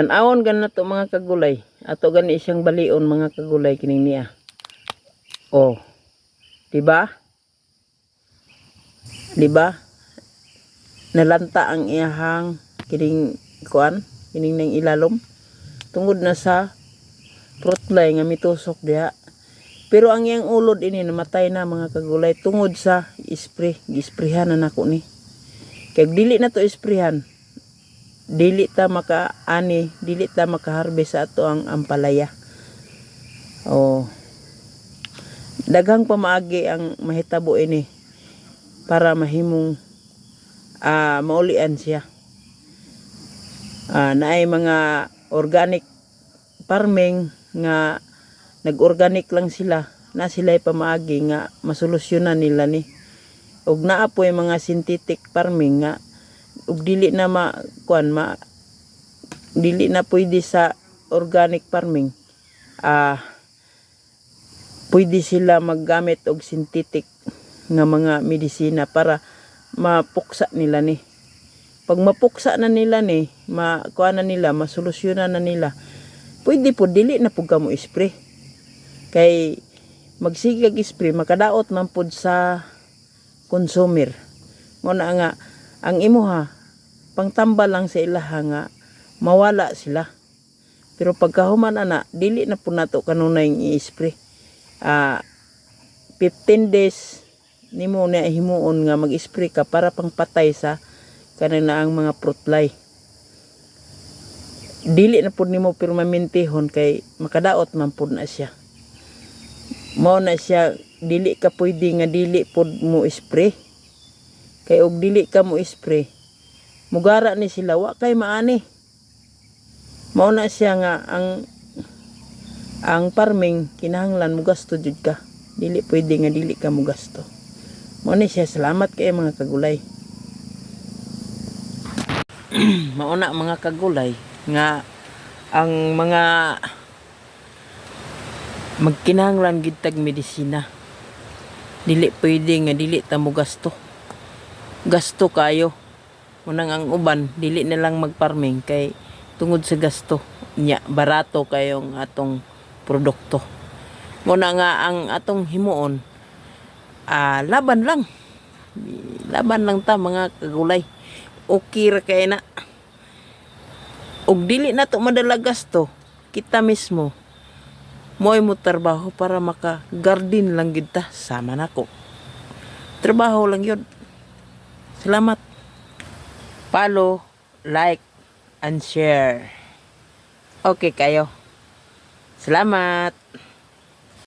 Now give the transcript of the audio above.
Tanawon gan na to mga kagulay. Ato gani siyang balion mga kagulay kining niya. Oh. Diba? Diba? Nalanta ang iyahang kining kuan, kining nang ilalom. Tungod na sa fruitlay nga mitusok diha. Pero ang iyang ulod ini namatay na mga kagulay tungod sa spray. Gisprehan na nako ni. Kaya dili na to isprehan dili ta maka ani dili ta maka-harvest sa ato ang ampalaya. Oh daghang pamaagi ang mahitabo ini para mahimong ah maulian siya. Ah naay mga organic farming nga nag-organic lang sila na sila'y pamaagi nga masolusyonan nila ni. Ug naa po yung mga synthetic farming nga ug dili na ma kuan ma dili na pwede sa organic farming. Ah pwede sila maggamit og synthetic nga mga medisina para mapuksa nila ni. Pag mapuksa na nila ni ma kuan na nila masolusyonan na nila pwede po dili na pud kamo spray. Kay magsigag spray makadaot man pud sa consumer. Mo na nga ang imuha pangtambal lang sa ilaha nga mawala sila. Pero pagkahuman ana dili na po nato kanunay i-spray. Ah 15 days nimo na himuon nga mag-spray ka para pangpatay sa kanina ang mga fruit fly. Dili na pud nimo permanentehon kay makadaot man pud na siya. Mao na siya dili ka pwede nga dili pud mo spray. Kay og dili ka mo spray mugara ni sila wa kay maani. Mao na siya nga ang ang farming kinahanglan mo gasto jud ka. Dili pwede nga dili ka mo gasto. Mao ni siya salamat kay mga kagulay. Mao na mga kagulay nga ang mga magkinahanglan gid tag medisina. Dili pwede nga dili ta mo gasto. Gasto kayo unang ang uban dili na lang mag-farming kay tungod sa gasto. Nya barato kayong atong produkto. Muna nga ang atong himuon ah laban lang. Laban lang ta mga kagulay. Okay ra kay na. Og dili na to madala gasto kita mismo mo'y mo trabaho para maka garden lang gid ta. Sama nako trabaho lang yun. Salamat. Follow, like, and share. Okay kayo. Salamat.